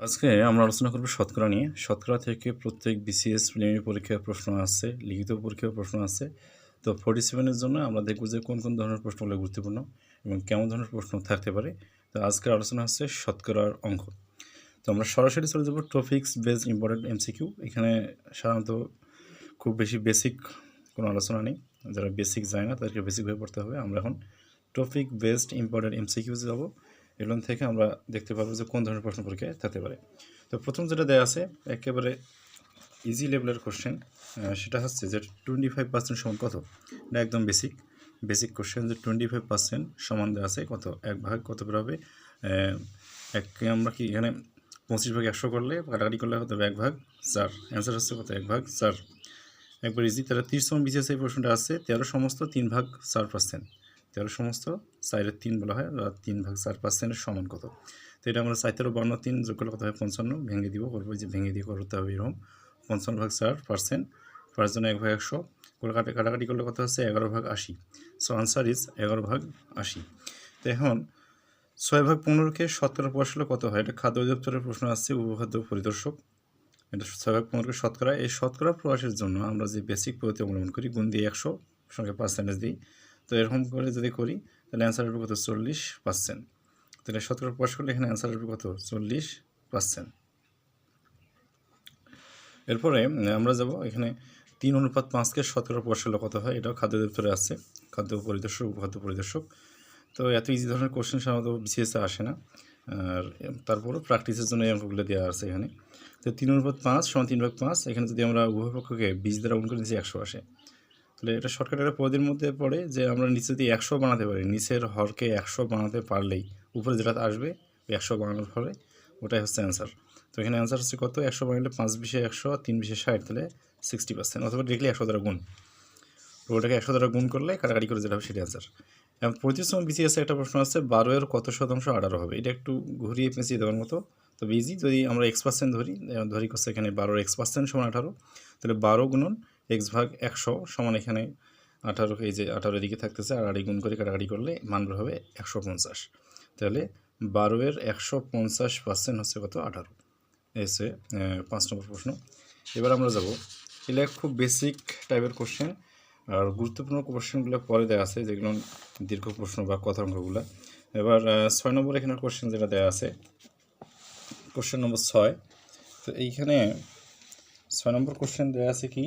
আজকে আমরা আলোচনা করব শতকরা নিয়ে। শতকরা থেকে প্রত্যেক বিসিএস প্রিলিমিনারি পরীক্ষার প্রশ্ন আসছে লিখিত পরীক্ষার প্রশ্ন আসছে তো ফোর্টি সেভেনের জন্য আমরা দেখব যে কোন কোন ধরনের প্রশ্নগুলো গুরুত্বপূর্ণ এবং কেমন ধরনের প্রশ্ন থাকতে পারে। তো আজকের আলোচনা হচ্ছে শতকরার অঙ্ক। তো আমরা সরাসরি চলে যাব টপিক্স বেস ইম্পর্টেন্ট এমসিকিউ এখানে সাধারণত খুব বেশি বেসিক কোনো আলোচনা নেই। যারা বেসিক যায় না তাদেরকে বেসিকভাবে পড়তে হবে। আমরা এখন টপিক বেসড ইম্পর্টেন্ট এমসিকিউজ যাব। এগুলো থেকে আমরা দেখতে পারব যে কোন ধরনের প্রশ্ন পরীক্ষায় থাকতে পারে। তো প্রথম যেটা দেওয়া আছে, একেবারে ইজি লেভেলের কোশ্চেন সেটা হচ্ছে যে টোয়েন্টি ফাইভ পার্সেন্ট সমান কত? এটা একদম বেসিক বেসিক কোশ্চেন যে টোয়েন্টি ফাইভ পার্সেন্ট সমান দেওয়া আছে, কত? এক ভাগ কত বের হবে? এককে আমরা কি এখানে পঁচিশ ভাগ একশো করলে কাটাকাটি করলে কত হবে এক ভাগ, চার। অ্যান্সার হচ্ছে কত? এক ভাগ, চার। একবার ইজি তাহলে তিরিশ সমান বিসিএস এই প্রশ্নটা আছে, তেরো সমস্ত তিন ভাগ চার পার্সেন্ট তেরো সমস্ত চারের তিন বলা হয়, আর তিন ভাগ চার পার্সেন্টের সমান কত? তো এটা আমরা চার তেরো বান্ন তিন, যোগ করলে কত হয়? পঞ্চান্ন। ভেঙে দিব, করব যে ভেঙে দিয়ে করতে হবে এরকম। পঞ্চান্ন ভাগ চার পার্সেন্ট পাঁচ জন্য এক ভাগ একশো। কাটা কাটাকাটি করলে কত হচ্ছে? এগারো ভাগ আশি। সো আনসার ইজ এগারো ভাগ আশি। তো এখন ছয় ভাগ পনেরোকে শতকরা প্রশ্ন কত হয়? এটা খাদ্য অধিদপ্তরের প্রশ্ন আসছে, উপখাদ্য পরিদর্শক। এটা ছয় ভাগ পনেরোকে শতকরা। এই শতকরা প্রয়াসের জন্য আমরা যে বেসিক পদ্ধতি অবলম্বন করি, গুণ দিয়ে একশো, সঙ্গে পার্সেন্টেজ দিই। তো এরকম করে যদি করি তাহলে অ্যান্সার আসবে কত? চল্লিশ পার্সেন্ট তাহলে শতকরা প্রকাশ করলে এখানে অ্যান্সার আসবে কত? চল্লিশ পার্সেন্ট এরপরে আমরা যাব এখানে তিন অনুপাত পাঁচকে শতকরা প্রকাশ করলে কত হয়? এটাও খাদ্য দপ্তরে আছে। খাদ্য পরিদর্শক খাদ্য পরিদর্শক। তো এত ইজি ধরনের কোশ্চেন সাধারণত বিসিএসে আসে না। আর তারপরও প্র্যাকটিসের জন্য এই অঙ্কগুলো দেওয়া আছে এখানে। তো তিন অনুপাত পাঁচ সমান তিন ভাগ পাঁচ, এখানে যদি আমরা উভয় পক্ষকে বিশ দ্বারা গুণ করে একশো আসে। তাহলে এটা শর্টকাট একটা পদের মধ্যে পড়ে যে আমরা নিচে যদি একশো বানাতে পারি। নিচের হরকে একশো বানাতে পারলেই উপরে যেটা আসবে একশো বানানোর ফলে ওটাই হচ্ছে অ্যান্সার তো এখানে অ্যান্সার হচ্ছে কত? একশো বানালে পাঁচ বিশে একশো, তিন বিশে ষাট, তাহলে সিক্সটি পার্সেন্ট অথবা ডিরেক্টলি একশো দ্বারা গুণ। ওটাকে একশো দ্বারা গুণ করলে কাটাকাটি করে যেটা হবে সেটা অ্যান্সার এবং নম্বর বিসিএসে একটা প্রশ্ন আছে, বারো এর কত শতাংশ আঠারো হবে? এটা একটু ঘুরিয়ে পেঁচিয়ে দেওয়ার মতো। তো বিজি যদি আমরা এক্স পার্সেন্ট ধরি ধরি করছে এখানে বারোর এক্স পার্সেন্ট সমান আঠারো, তাহলে বারো গুণন এক্স ভাগ একশো সমান এখানে আঠারো, এই যে আঠারো দিকে থাকতেছে, আর আড়াই গুণ করে কাটাকাটি করলে মান বের হবে একশো পঞ্চাশ। তাহলে বারোয়ের একশো পঞ্চাশ পার্সেন্ট হচ্ছে কত? আঠারো। এসে পাঁচ নম্বর প্রশ্ন। এবার আমরা যাব এগুলো খুব বেসিক টাইপের কোশ্চেন আর গুরুত্বপূর্ণ কোশ্চেনগুলো পরে দেওয়া আছে, যেগুলো দীর্ঘ প্রশ্ন বা কথা অঙ্কগুলো এবার ছয় নম্বর এখানে কোশ্চেন যেটা দেওয়া আছে কোশ্চেন নম্বর ছয়। তো এইখানে ছয় নম্বর কোশ্চেন দেওয়া আছে কি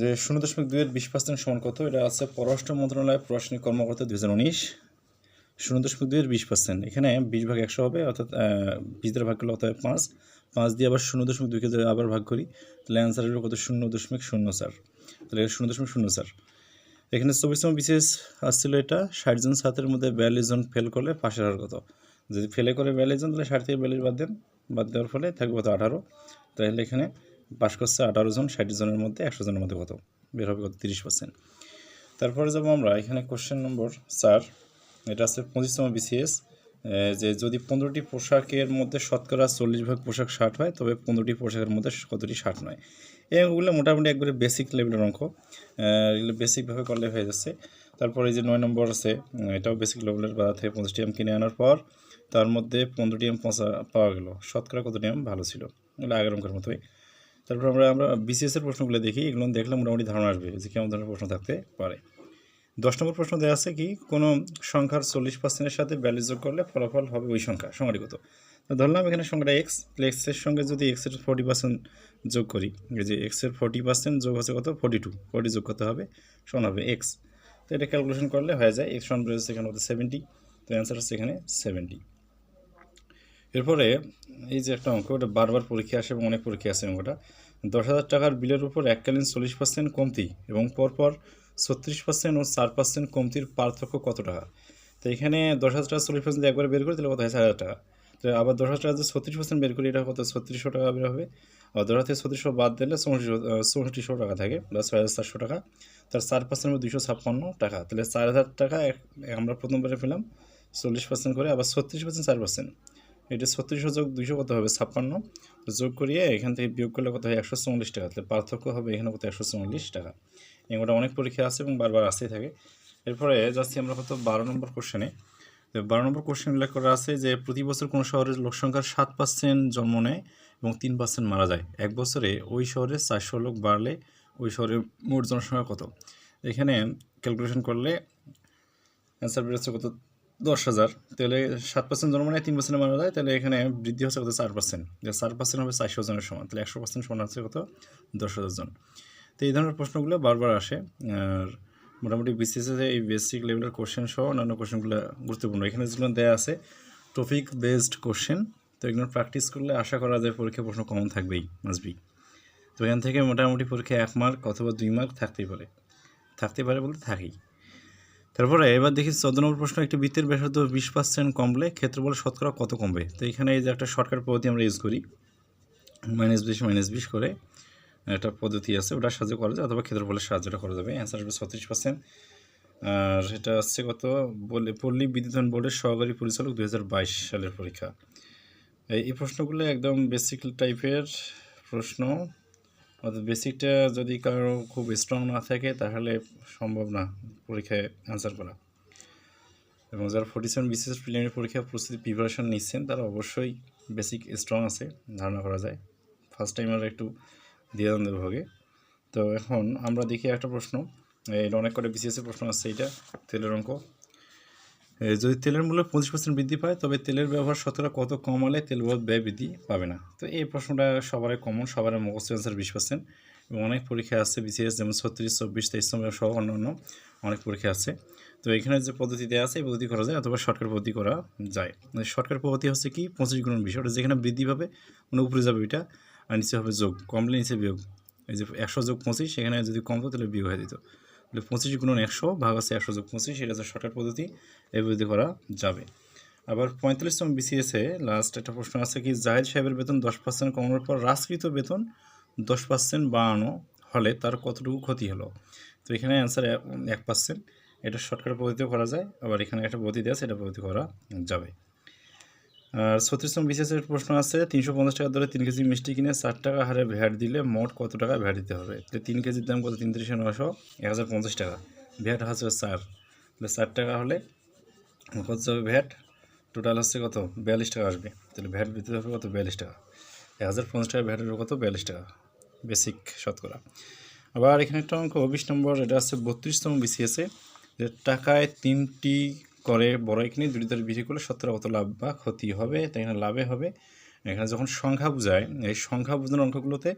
যে শূন্য দশমিক দুইয়ের বিশ পার্সেন্ট সমান কত? এটা আছে পররাষ্ট্র মন্ত্রণালয় প্রশাসনিক কর্মকর্তা দুই হাজার উনিশ। শূন্য দশমিক দুইয়ের বিশ পার্সেন্ট। এখানে বিশ ভাগ একশো হবে, অর্থাৎ বিশ দ্বারা ভাগ করলে অর্থাৎ পাঁচ। পাঁচ দিয়ে আবার শূন্য দশমিক দুইকে আবার ভাগ করি, তাহলে অ্যান্সার হবে কত? শূন্য দশমিক শূন্য চার তাহলে শূন্য দশমিক শূন্য চার এখানে চব্বিশতম বিশেষ আসছিল এটা, ষাট জন ছাত্রের মধ্যে বিয়াল্লিশ জন ফেল করলে পাশের হার কত? যদি ফেলে করে বিয়াল্লিশ জন, তাহলে ষাট থেকে বিয়াল্লিশ বাদ দেন। বাদ দেওয়ার ফলে থাকবে কত? আঠারো। তাহলে এখানে পাশ করছে আঠারো জন, ষাট জনের মধ্যে একশো জনের মধ্যে কত? বের হবে কত? তিরিশ পার্সেন্ট তারপরে যাব আমরা এখানে কোশ্চেন নম্বর চার। এটা আছে পঁচিশতম বিসিএস যে যদি পনেরোটি পোশাকের মধ্যে শতকরা চল্লিশ ভাগ পোশাক ষাট হয়, তবে পনেরোটি পোশাকের মধ্যে কতটি ষাট নয়? এই অঙ্কগুলো মোটামুটি একবারে বেসিক লেভেলের অঙ্ক। এগুলো বেসিকভাবে করলে হয়ে যাচ্ছে। তারপরে যে নয় নম্বর আছে এটাও বেসিক লেভেলের বাজার থেকে পঞ্চাশটি এম কিনে আনার পর তার মধ্যে পনেরোটি এম পৌঁছা পাওয়া গেল। শতকরা কতটি এম ভালো ছিল। এগুলো আগের অঙ্কের মতোই। তারপর আমরা আমরা বিসিএসের প্রশ্নগুলো দেখি, এগুলো দেখলে মোটামুটি ধারণা আসবে যে কেমন ধরনের প্রশ্ন থাকতে পারে। দশ নম্বর প্রশ্ন দেওয়া আছে কি, কোনো সংখ্যার চল্লিশ পার্সেন্টের সাথে ব্যালেন্স যোগ করলে ফলাফল হবে ওই সংখ্যা সংখ্যাটি কত ধরলাম এখানে সংখ্যাটা এক্স এক্সের সঙ্গে যদি এক্সের ফোর্টি পার্সেন্ট যোগ করি যে এক্সের ফোর্টি পার্সেন্ট যোগ হচ্ছে কত? ফোর্টি টু ফোর্টি যোগ করতে হবে, সমান হবে এক্স তো এটা ক্যালকুলেশন করলে হয়ে যায় এক্স সমান বেরোচ্ছে এখানে হচ্ছে সেভেন্টি তো অ্যান্সার হচ্ছে এখানে সেভেন্টি এরপরে এই যে একটা অঙ্ক, ওটা বারবার পরীক্ষা আসে এবং অনেক পরীক্ষা আসে অঙ্কটা। দশ হাজার টাকার বিলের উপর এককালীন চল্লিশ পার্সেন্ট কমতি এবং পরপর ছত্রিশ পার্সেন্ট ও চার পার্সেন্ট কমতির পার্থক্য কত টাকা? তো এখানে দশ হাজার টাকা চল্লিশ পার্সেন্ট একবার বের করি তাহলে কত হয়? চার হাজার টাকা। তো আবার দশ হাজার টাকা যদি ছত্রিশ পার্সেন্ট বের করি, এটা কত? ছত্রিশশো টাকা বের হবে। আর দশ হাজার থেকে ছত্রিশশো বাদ দিলে চৌষট্টি, চৌষট্টিশো টাকা থাকে প্লাস ছয় হাজার চারশো টাকা। তার চার পার্সেন্ট দুশো ছাপ্পান্ন টাকা। তাহলে চার হাজার টাকা আমরা প্রথমবারে পেলাম চল্লিশ পার্সেন্ট করে, আবার ছত্রিশ পার্সেন্ট চার পার্সেন্ট এটা ছত্রিশশো যোগ দুইশো কত হবে? ছাপ্পান্ন। যোগ করিয়ে এখান থেকে বিয়োগ করলে কত হয়? একশো চল্লিশ টাকা। তাহলে পার্থক্য হবে এখানে কত? একশো চল্লিশ টাকা। এগুলোটা অনেক পরীক্ষা আছে এবং বারবার আসতেই থাকে। এরপরে যাচ্ছি আমরা কত? বারো নম্বর কোশ্চেনে বারো নম্বর কোশ্চেন উল্লেখ করা আছে যে প্রতি বছর কোনো শহরের লোক সংখ্যার সাত পার্সেন্ট জন্ম নেয় এবং তিন পার্সেন্ট মারা যায়? এক বছরে ওই শহরে চারশো লোক বাড়লে ওই শহরের মোট জনসংখ্যা কত? এখানে ক্যালকুলেশন করলে অ্যান্সার বেরোচ্ছে কত? দশ হাজার। তাহলে সাত পার্সেন্ট জন্ম তিন পার্সেন্ট মারা যায়, তাহলে এখানে বৃদ্ধি হচ্ছে কত? চার পার্সেন্ট চার পার্সেন্ট হবে চারশো জনের সমান। তাহলে একশো পার্সেন্ট সমান হচ্ছে কত? দশ হাজার জন। তো এই ধরনের প্রশ্নগুলো বারবার আসে। আর মোটামুটি বিসিএসে এই বেসিক লেভেলের কোশ্চেন সহ অন্যান্য কোশ্চেনগুলো গুরুত্বপূর্ণ। এখানে যেগুলো দেওয়া আছে টপিক বেসড কোশ্চেন তো এগুলো প্র্যাকটিস করলে আশা করা যায় পরীক্ষা প্রশ্ন কমন থাকবেই মাসবি তো এখান থেকে মোটামুটি পরীক্ষা এক মার্ক অথবা দুই মার্ক থাকতেই পারে। থাকতে পারে বলতে থাকেই। তারপরে এবার দেখি চোদ্দ নম্বর প্রশ্ন, একটি বৃত্তের ব্যাসার্ধ বিশ পার্সেন্ট কমলে ক্ষেত্রফল শতকরা কত কমবে? তো এখানে এই যে একটা শর্টকাট পদ্ধতি আমরা ইউজ করি মাইনাস বিশ মাইনাস বিশ করে একটা পদ্ধতি আছে ওটার সাহায্য করা যায় অথবা ক্ষেত্রফলের সাহায্যটা করা যাবে। অ্যান্সার আসবে ছত্রিশ পার্সেন্ট আর সেটা হচ্ছে কত? বলে পল্লী বিদ্যুতায়ন বোর্ডের সহকারী পরিচালক দু বাইশ সালের পরীক্ষা। এই প্রশ্নগুলো একদম বেসিক টাইপের প্রশ্ন। অর্থাৎ বেসিকটা যদি কারও খুব স্ট্রং না থাকে, তাহলে সম্ভব না পরীক্ষায় অ্যান্সার করা। এবং যারা ফোর্টি সেভেন বিসিএস প্রিলিমিনারি পরীক্ষা প্রস্তুতি প্রিপারেশন নিচ্ছেন, তারা অবশ্যই বেসিক স্ট্রং আছে, ধারণা করা যায়। ফার্স্ট টাইম আমরা একটু দ্বিধাদ্বন্দ্বের ভোগে। তো এখন আমরা দেখি একটা প্রশ্ন। এটা অনেক করে বিসিএসের প্রশ্ন আছে, এইটা তেলের অঙ্ক। যদি তেলের মূল্য পঁচিশ পার্সেন্ট বৃদ্ধি পায়, তবে তেলের ব্যবহার শতকরা কত কমালে তেল ব্যয় বৃদ্ধি পাবে না। তো এই প্রশ্নটা সবারই কমন সবার মুখস্থ অ্যান্সার বিশ পার্সেন্ট এবং অনেক পরীক্ষা আছে বিসিএস যেমন ছত্রিশ, চব্বিশ, তেইশ সহ অন্যান্য অনেক পরীক্ষা আছে। তো এখানে যে পদ্ধতি দেওয়া আছে, এই পদ্ধতি করা যায় অথবা শর্টকাট পদ্ধতি করা যায়। শর্টকাট পদ্ধতি হচ্ছে কি? পঁচিশ গুণ বিশ। ওটা যেখানে বৃদ্ধি পাবে মানে উপরে যাবে এটা, আর নিচে হবে যোগ। কমলে নিচে বিয়োগ। এই যে একশো যোগ পঁচিশ, সেখানে যদি কমতো তাহলে বিয়োগ হয়ে দিত তাহলে পঁচিশ গুণন একশো ভাগ আছে একশো যোগ পঁচিশ, এটা হচ্ছে শর্টকাট পদ্ধতি পদ্ধতি করা যাবে। আবার পঁয়তাল্লিশতম বিসিএসে লাস্ট একটা প্রশ্ন আছে কি, জাহেদ সাহেবের বেতন দশ পার্সেন্ট কমানোর পর হ্রাসকৃত বেতন দশ পার্সেন্ট বাড়ানো হলে তার কতটুকু ক্ষতি হলো? তো এখানে অ্যান্সার এক পার্সেন্ট এটা শর্টকাট পদ্ধতিও করা যায়, আবার এখানে একটা পদ্ধতি আছে, এটা পদ্ধতি করা যাবে। আর ছত্রিশতম বিসিএসের প্রশ্ন আছে, তিনশো পঞ্চাশ টাকা ধরে তিন কেজি মিষ্টি কিনে ষাট টাকা হারে ভ্যাট দিলে মোট কত টাকা ভ্যাট দিতে হবে? তাহলে তিন কেজির দাম কত? তিন তিরিশে নশো এক হাজার পঞ্চাশ টাকা। ভ্যাট হচ্ছে চার তাহলে ষাট টাকা হলে কত যাবে ভ্যাট? টোটাল হচ্ছে কত? বিয়াল্লিশ টাকা আসবে। তাহলে ভ্যাট দিতে হবে কত? বিয়াল্লিশ টাকা। এক হাজার পঞ্চাশ টাকা ভ্যাটের কত? বিয়াল্লিশ টাকা। বেসিক শতকরা। আবার এখানে একটা অঙ্ক, বিশ নম্বর, এটা আছে বত্রিশতম বিসিএসে। যে টাকায় তিনটি করে বড়াই কিনে দুটি দরে বিক্রি করলে সত্তর কত লাভ বা ক্ষতি হবে, তাই এখানে লাভে হবে। এখানে যখন সংখ্যা বোঝায়, এই সংখ্যা বোঝানোর অঙ্কগুলোতে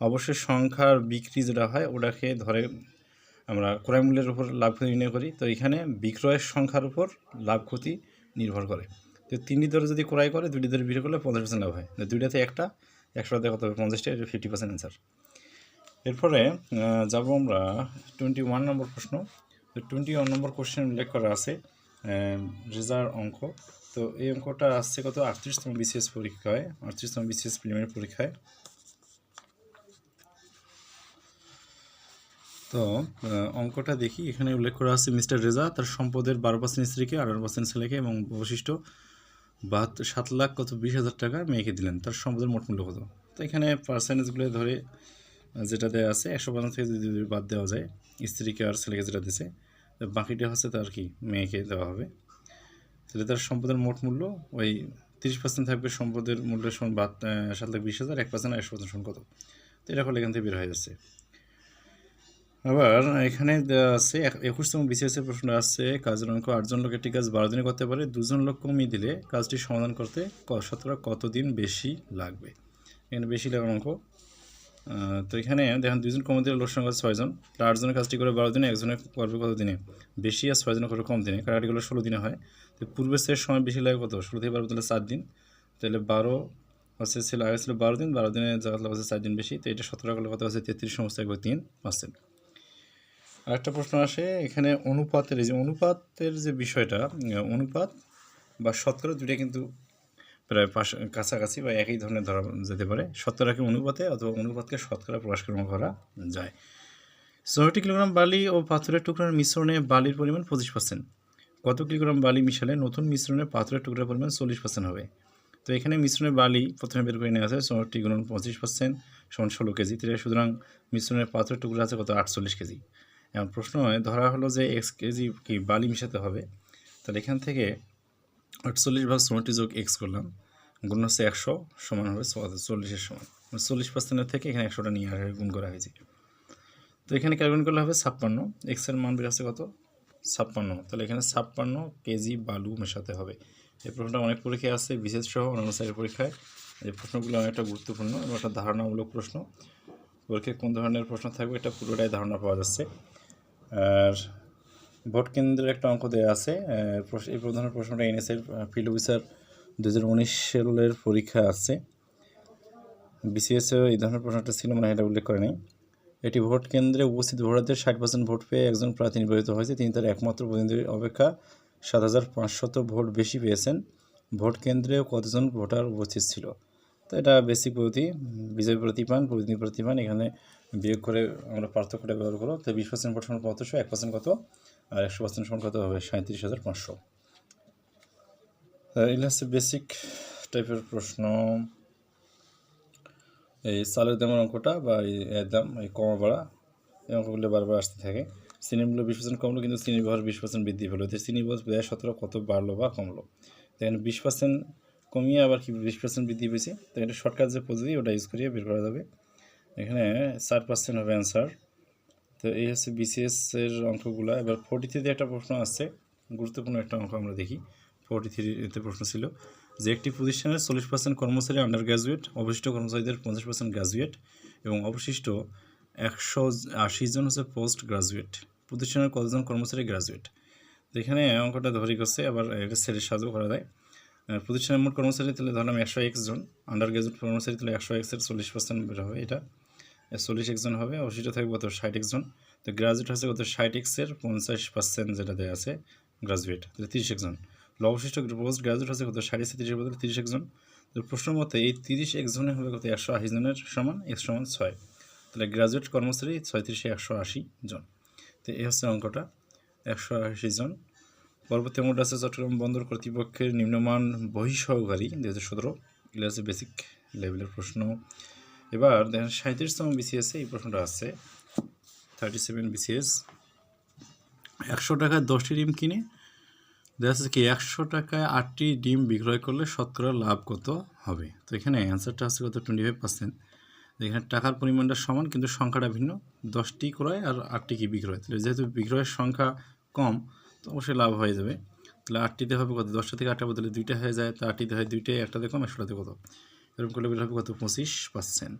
অবশ্যই সংখ্যার বিক্রি যেটা হয়, ওটাকে ধরে আমরা ক্রয় মূল্যের উপর লাভ ক্ষতি নির্ণয় করি। তো এখানে বিক্রয়ের সংখ্যার উপর লাভ ক্ষতি নির্ভর করে। তো তিনটি দরে যদি ক্রয় করে, দুটি দরে বিক্রি করলে পঞ্চাশ পার্সেন্ট লাভ হয়। দুইটাতে একটা একশোটাতে কত হবে? পঞ্চাশটা, এটা ফিফটি পার্সেন্ট অ্যান্সার এরপরে যাব আমরা টোয়েন্টি ওয়ান নম্বর প্রশ্ন। তো টোয়েন্টি ওয়ান নম্বর কোশ্চেন উল্লেখ করা আছে। রেজার অঙ্ক। তো এই অঙ্কটা আসছে কত? আটত্রিশতম বিসিএস পরীক্ষায়, আটত্রিশতম বিসিএস প্রিলিমিনারি পরীক্ষায়। তো অঙ্কটা দেখি। এখানে উল্লেখ করা আছে মিস্টার রেজা, তার সম্পদের বারো পার্সেন্ট স্ত্রীকে, আঠারো পার্সেন্ট ছেলেকে এবং অবশিষ্ট বাহাত্তর সাত লাখ কত? বিশ হাজার টাকা মেয়েকে দিলেন। তার সম্পদের মোট মূল্য কত? তো এখানে পার্সেন্টেজগুলো ধরে যেটা দেওয়া আছে, একশো পার্সেন্ট থেকে যদি বাদ দেওয়া যায়। স্ত্রীকে আর ছেলেকে যেটা তো বাকিটা হচ্ছে তার কি, মেয়েকে দেওয়া হবে। তাহলে তার সম্পদের মোট মূল্য ওই তিরিশ পার্সেন্ট থাকবে সম্পদের মূল্য সমান বাদ সাত লাখ বিশ হাজার, এক পার্সেন্ট একশো পার্সেন্ট সমান কত? তো এটা এখান থেকে বের হয়ে যাচ্ছে। আবার এখানে আছে এক- একুশতম বিসিএসের প্রশ্ন আসছে কাজের অঙ্ক আটজন লোক একটি কাজ বারো দিনে করতে পারে, দুজন লোক কমিয়ে দিলে কাজটি সমাধান করতে শতকরা কতদিন বেশি লাগবে? এখানে বেশি লাগার অঙ্ক তো এখানে দেখেন দুজন কমিয়ে দিলে লোক সংখ্যা ছয়জন। আটজনের কাজটি করে বারো দিনে, একজনের করবে কত দিনে? বেশি আর ছয়জনের করবে কম দিনে। কারাটিগুলো ষোলো দিনে হয়। তো পূর্বের শেষ সময় বেশি লাগে কত? ষোলো থেকে বারো তাহলে চার দিন। তাহলে বারো হচ্ছে ছিল আগে ছিল বারো দিন, বারো দিনে জায়গা হচ্ছে চার দিন বেশি। তো এটা সতেরো করলে কত হচ্ছে? তেত্রিশ সমস্ত একবার তিন পার্সেন্ট। আরেকটা প্রশ্ন আসে, এখানে অনুপাতের যে অনুপাতের যে বিষয়টা অনুপাত বা শতকরা দুইটা কিন্তু প্রায় পাশ কাছাকাছি বা একই ধরনের ধরা যেতে পারে। শতকরাকে অনুপাতে অথবা অনুপাতকে শতকরা প্রকাশ করা যায়। ছয়টি কিলোগ্রাম বালি ও পাথরের টুকরার মিশ্রণে বালির পরিমাণ পঁচিশ পার্সেন্ট কত কিলোগ্রাম বালি মিশালে নতুন মিশ্রণে পাথরের টুকরার পরিমাণ চল্লিশ পার্সেন্ট হবে? তো এখানে মিশ্রণে বালি প্রথমে বের করে নেওয়া আছে ছয়টি গুণন পঁচিশ পার্সেন্ট সমান ষোলো কেজি। তাহলে সুতরাং মিশ্রণের পাথরের টুকরা আছে কত? আটচল্লিশ কেজি। এখন প্রশ্ন হয়, ধরা হলো যে এক্স কেজি কি বালি মিশাতে হবে? তাহলে এখান থেকে আটচল্লিশ ভাগ চৌষট্টি যোগ এক্স করলাম, গুণ হচ্ছে একশো সমান হবে চল্লিশের সমান। মানে চল্লিশ পার্সেন্টের থেকে এখানে একশোটা নিয়ে আসে গুণ করা হয়েছে। তো এখানে ক্যালকুলেট করলে হবে ছাপ্পান্ন এক্সের মান বের আছে কত? ছাপ্পান্ন। তাহলে এখানে ছাপ্পান্ন কেজি বালু মেশাতে হবে। এই প্রশ্নটা অনেক পরীক্ষায় আছে বিশেষ সহ অন্যান্য পরীক্ষায়। এই প্রশ্নগুলো অনেকটা গুরুত্বপূর্ণ এবং একটা ধারণামূলক প্রশ্ন। পরীক্ষায় কোন ধরনের প্রশ্ন থাকবে, এটা পুরোটাই ধারণা পাওয়া যাচ্ছে। আর ভোট কেন্দ্রের একটা অঙ্ক দেওয়া আছে এই ধরনের প্রশ্নটা এনএসের ফিল্ড অফিসার দু হাজার উনিশ সালের পরীক্ষা আছে। বিসিএসও এই ধরনের প্রশ্নটা ছিল মানে এটা উল্লেখ করে নেই এটি ভোট কেন্দ্রে উপস্থিত ভোটারদের ষাট পার্সেন্ট ভোট পেয়ে একজন প্রার্থী নির্বাচিত হয়েছে, তিনি তার একমাত্র প্রতিনিধি অপেক্ষা সাত হাজার পাঁচশত ভোট বেশি পেয়েছেন। ভোট কেন্দ্রে কতজন ভোটার উপস্থিত ছিল? তো এটা বেসিক পদ্ধতি বিজয় প্রতিপান প্রতিনিধি প্রতিপান এখানে বিয়োগ করে আমরা পার্থক্যটা ব্যবহার করো তো বিশ পার্সেন্ট ভোট সমান কতশো এক পার্সেন্ট কত আর একশো পার্সেন্ট সমান কত হবে সাঁত্রিশ হাজার পাঁচশো। এগুলো হচ্ছে বেসিক টাইপের প্রশ্ন। এই চালের দামের অঙ্কটা বা এর দাম, এই কমা বাড়া, এই অঙ্কগুলো বারবার আসতে থাকে। চিনির মূল্য বিশ পার্সেন্ট কমলো, কিন্তু চিনির ব্যবহার বিশ পার্সেন্ট বৃদ্ধি পেল। তো চিনি বোধ ব্যয় সতেরো কত বাড়লো বা কমলো? তো এখানে বিশ পার্সেন্ট কমিয়ে আবার কি বিশ পার্সেন্ট বৃদ্ধি পেয়েছে? তো এটা শর্টকাট যে পদ্ধতি, ওটা ইউজ করিয়ে বের করা যাবে। এখানে ষাট পার্সেন্ট হবে অ্যান্সার তো এই হচ্ছে বিসিএস এর অঙ্কগুলো। এবার ফোর্টি থ্রিতে একটা প্রশ্ন আছে গুরুত্বপূর্ণ একটা অঙ্ক আমরা দেখি। ফোর্টি থ্রিতে প্রশ্ন ছিল, যে একটি প্রতিষ্ঠানের চল্লিশ পার্সেন্ট কর্মচারী আন্ডার গ্র্যাজুয়েট অবশিষ্ট কর্মচারীদের পঞ্চাশ পার্সেন্ট গ্র্যাজুয়েট এবং অবশিষ্ট একশো আশি জন হচ্ছে পোস্ট গ্রাজুয়েট প্রতিষ্ঠানের কতজন কর্মচারী গ্রাজুয়েট এখানে অঙ্কটা ধরি করছে, আবার এটা সেটের সাহায্য করা যায়। প্রতিষ্ঠানের মোট কর্মচারী তাহলে ধরলাম একশো এক্স জন আন্ডার গ্রাজুয়েট কর্মচারী তাহলে একশো এক্সের চল্লিশ পার্সেন্ট বের হবে এটা। চল্লিশ একজন হবে অবশিষ্ট থাকবে কত? ষাট একজন। তো গ্রাজুয়েট হচ্ছে কত? ষাট এক্সের পঞ্চাশ পার্সেন্ট যেটা দেওয়া আছে গ্রাজুয়েট তাহলে তিরিশ একজন। অবশিষ্ট পোস্ট গ্রাজুয়েট হচ্ছে কত? ষাট এক্সে তিরিশ বদলে তিরিশ একজন। তো প্রশ্ন মতে এই তিরিশ একজনের হবে কত? একশো আশি জনের সমান এক্স সমান ছয়। তাহলে গ্রাজুয়েট কর্মচারী ছয়ত্রিশে একশো আশি জন। তো এই হচ্ছে অঙ্কটা, একশো আশি জন। পরবর্তী অঙ্কটা আছে চট্টগ্রাম বন্দর কর্তৃপক্ষের নিম্নমান বহিঃসহকারী দু হাজার সতেরো। এগুলো হচ্ছে বেসিক লেভেলের প্রশ্ন। এবার দেখেন সাঁত্রিশতম বিসিএসে এই প্রশ্নটা আছে থার্টি সেভেন বিসিএস একশো টাকায় দশটি ডিম কিনে, দেখা যাচ্ছে কি একশো টাকায় আটটি ডিম বিক্রয় করলে শতকরা লাভ কত হবে? তো এখানে অ্যান্সারটা আছে কত? টোয়েন্টি ফাইভ পার্সেন্ট এখানে টাকার পরিমাণটা সমান, কিন্তু সংখ্যাটা ভিন্ন। দশটি ক্রয় আর আটটি কি বিক্রয়? তাহলে যেহেতু বিক্রয়ের সংখ্যা কম, তো অবশ্যই লাভ হয়ে যাবে। তাহলে আটটিতে হবে কত? দশটা থেকে আটটা বদলে দুইটা হয়ে যায়, তো আটটিতে হয় দুইটাই একটাতে কম, একশোটাতে কত? এরকম করলে হবে কত? পঁচিশ পার্সেন্ট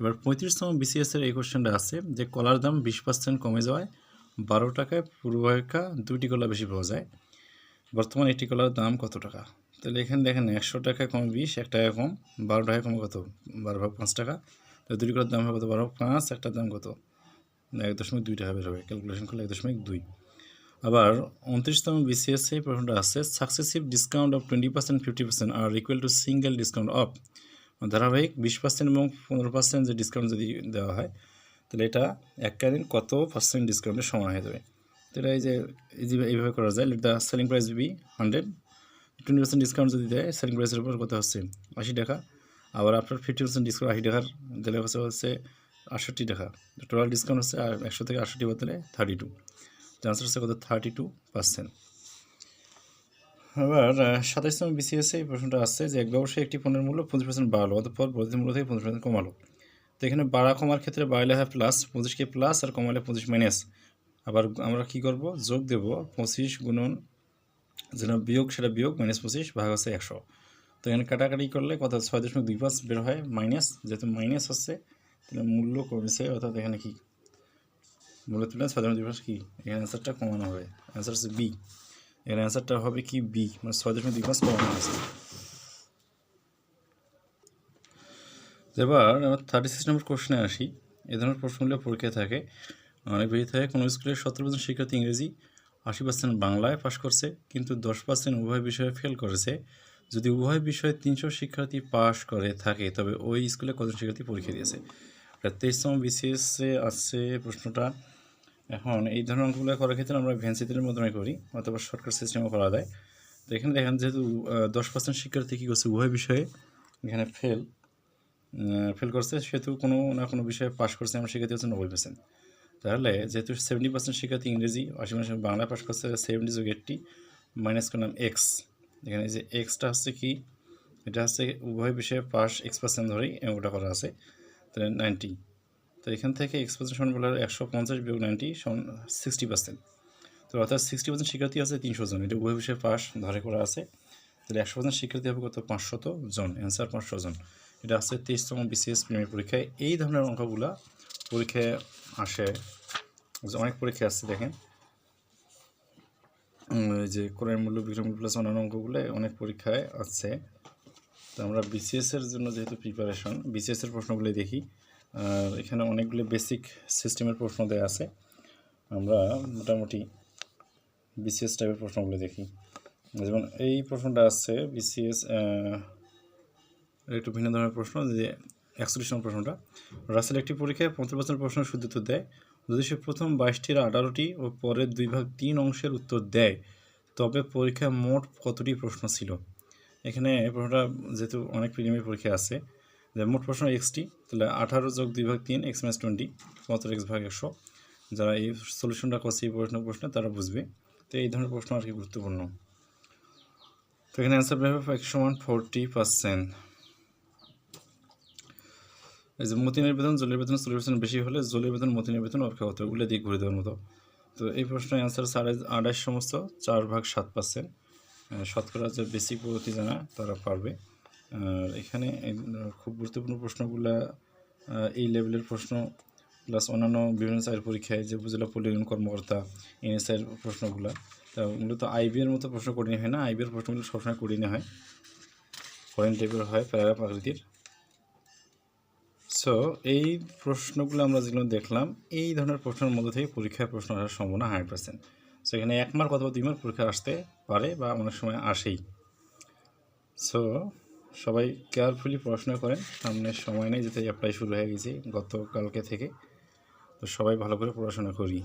এবার পঁয়ত্রিশতম বিসিএসের এই কোশ্চেনটা আছে যে কলার দাম বিশ পার্সেন্ট কমে যাওয়ায় বারো টাকায় পূর্বাপেক্ষা দুইটি কলা বেশি পাওয়া যায়। বর্তমান একটি কলার দাম কত টাকা? তাহলে এখানে দেখেন একশো টাকায় কম বিশ, এক টাকা কম, বারো টাকায় কম কত? বারো ভাগ পাঁচ টাকা। তো দুটি কলার দাম হবে কত? বারো পাঁচ একটার দাম কত? এক দশমিক দুই টাকা বের হবে। ক্যালকুলেশন করলে এক দশমিক দুই। আবার উনত্রিশতম বিসিএস এই প্রশ্নটা আছে successive discount of twenty percent fifty percent R equal to single discount of ধারাবাহিক বিশ পার্সেন্ট এবং পনেরো পার্সেন্ট যে ডিসকাউন্ট যদি দেওয়া হয়, তাহলে এটা এককালীন কত পার্সেন্ট ডিসকাউন্টের সমান হয়ে যাবে? তো এটা এই যে এই যে এইভাবে করা যায় the selling price be hundred twenty percent discount যদি দেয় সেলিং প্রাইসের উপর কত হচ্ছে? আশি টাকা। আবার আপনার ফিফটি পার্সেন্ট ডিসকাউন্ট আশি টাকার দিলে হচ্ছে হচ্ছে আটষট্টি টাকা। টোটাল ডিসকাউন্ট হচ্ছে একশো থেকে আটষট্টি বদলে থার্টি টু চান্স হচ্ছে কত? থার্টি টু পার্সেন্ট এবার সাতাইশতম বিসিএসে এই প্রশ্নটা আসছে যে এক ব্যবসায়ী একটি পণ্যের মূল্য পঁচিশ পার্সেন্ট বাড়ালো, অতঃপর বর্ধিত মূল্য থেকে পঁচিশ পার্সেন্ট কমালো। তো এখানে বাড়া কমার ক্ষেত্রে বাড়লে হয় প্লাস পঁচিশকে প্লাস আর কমালে পঁচিশ মাইনাস আবার আমরা কি করব? যোগ দেব পঁচিশ গুণন যেটা বিয়োগ, সেটা বিয়োগ মাইনাস পঁচিশ ভাগ হচ্ছে একশো। তো এখানে কাটাকাটি করলে কত? ছয় দশমিক দুই পাঁচ বের হয় মাইনাস যেহেতু মাইনাস হচ্ছে, তাহলে মূল্য কমেছে, অর্থাৎ এখানে কি? মূল্য তুলনায় ছয় দশমিক দুই পাঁচ কি? এখানে অ্যান্সারটা কমানো হবে। অ্যান্সার হচ্ছে বি এর অ্যান্সারটা হবে কি? বি মানে ছয় দশমিক দুই পাঁচ কমানো হয়েছে এবার আমার থার্টি সিক্স নম্বর কোশ্চেনে আসি। এ ধরনের প্রশ্নগুলো পরীক্ষায় থাকে। অনেক বেশি থাকে। কোনো স্কুলের সতেরো পার্সেন্ট শিক্ষার্থী ইংরেজি, আশি পার্সেন্ট বাংলায় পাশ করছে, কিন্তু দশ পার্সেন্ট উভয় বিষয়ে ফেল করেছে। যদি উভয় বিষয়ে তিনশো শিক্ষার্থী পাশ করে, থাকে, তবে ওই স্কুলে কজন শিক্ষার্থী পরীক্ষা দিয়েছে? তেইশতম বিসিএসে আসছে প্রশ্নটা। এখন এই ধরনের অঙ্কগুলো করার ক্ষেত্রে আমরা ভ্যান্সিতের মাধ্যমে করি, অথবা শর্টকাট সিস্টেমও করা যায়। তো এখানে দেখেন যেহেতু দশ পার্সেন্ট শিক্ষার্থী কী করছে উভয় বিষয়ে, এখানে ফেল ফেল করছে, সেহেতু কোনো না কোনো বিষয়ে পাশ করছে, আমার শিক্ষার্থী হচ্ছে নব্বই পার্সেন্ট তাহলে যেহেতু সেভেন্টি পার্সেন্ট শিক্ষার্থী ইংরেজি, আশি পার্সেন্ট বাংলা পাশ করছে সেভেন্টি যোগ এইটটি মাইনাস করলাম এক্স এখানে যে এক্সটা হচ্ছে কি, এটা হচ্ছে উভয় বিষয়ে পাস এক্স পার্সেন্ট ধরেই ওটা করা আছে। তাহলে নাইনটি তো এখান থেকে এক্স পার্সেন্ট সমান বলে একশো পঞ্চাশ বিয়োগ নাইনটি সিক্সটি পার্সেন্ট তো অর্থাৎ সিক্সটি পার্সেন্ট শিক্ষার্থী আছে তিনশো জন। এটা উভয় বিষয়ে পাস ধরে করা আছে। তাহলে একশো পার্সেন্ট শিক্ষার্থী হবে কত? পাঁচশত জন। অ্যান্সার পাঁচশো জন। এটা আছে তেইশতম বিসিএস প্রিমিয়ার পরীক্ষায়। এই ধরনের অঙ্কগুলা পরীক্ষায় আসে। অনেক পরীক্ষা আসছে দেখেন। যে কোরআন মূল্য বিক্রম প্লাস অন্যান্য অঙ্কগুলো অনেক পরীক্ষায় আছে। তো আমরা বিসিএস এর জন্য যেহেতু প্রিপারেশন বিসিএস এর প্রশ্নগুলো দেখি। আর এখানে অনেকগুলো বেসিক সিস্টেমের প্রশ্ন দেওয়া আছে। আমরা মোটামুটি বিসিএস টাইপের প্রশ্নগুলো দেখি। যেমন এই প্রশ্নটা আছে বিসিএস একটু ভিন্ন ধরনের প্রশ্ন, যে একচল্লিশ প্রশ্নটা। রাসেল একটি পরীক্ষায় পঞ্চাশ বছর প্রশ্ন শুদ্ধ দেয়। যদি সে প্রথম বাইশটির আঠারোটি ও পরের দুই ভাগ তিন অংশের উত্তর দেয়, তবে পরীক্ষায় মোট কতটি প্রশ্ন ছিল? এখানে প্রশ্নটা যেহেতু অনেক প্রিলিমিনারি পরীক্ষা আছে যে মোট প্রশ্ন এক্সটি। তাহলে আঠারো যোগ দুই ভাগ তিন, এক্স মাইনাস টোয়েন্টি পঁচাত্তর এক্স ভাগ একশো? যারা এই সলিউশনটা করছে, এই প্রশ্ন প্রশ্নে তারা বুঝবে। তো এই ধরনের প্রশ্ন আর কি গুরুত্বপূর্ণ। তো এখানে অ্যান্সার বের হবে এক সমান ফোরটি পার্সেন্ট এই যে মতিনের বেতন জলের বেতন পার্সেন্ট বেশি হলে জলের বেতন মতিনের বেতন অপেক্ষা হতো ওগুলো দিক ঘুরে দেওয়ার মতো। তো এই প্রশ্নের অ্যান্সার সাড়ে আড়াইশ সমস্ত, চার ভাগ সাত পার্সেন্ট শতকরা যে বেসিক পদ্ধতি জানা, তারা পারবে। আর এখানে খুব গুরুত্বপূর্ণ প্রশ্নগুলা এই লেভেলের প্রশ্ন প্লাস অন্যান্য বিভিন্ন সাইড পরীক্ষায় যে উপজেলা পল্লীউন্নয়ন কর্মকর্তা এনএসআইয়ের প্রশ্নগুলো। তা মূলত আইবিএর মতো প্রশ্ন কঠিন হয় না আইবিএর প্রশ্নগুলো সবসময় কঠিন হয়। কঠিন টাইপের হয় প্যারাগ্রাফ আকৃতির সো এই প্রশ্নগুলো আমরা যেগুলো দেখলাম, এই ধরনের প্রশ্নের মধ্যে থেকে পরীক্ষায় প্রশ্ন আসার সম্ভাবনা হান্ড্রেড পার্সেন্ট সো এখানে এক মার্ক অথবা দুই মার্ক পরীক্ষা আসতে পারে বা অনেক সময় আসেই। সো সবাই কেয়ারফুলি পড়াশোনা করেন। সামনে সময় নেই যেতে অ্যাপ্লাই শুরু হয়ে গেছে গতকালকে থেকে। তো সবাই ভালো করে পড়াশোনা করি।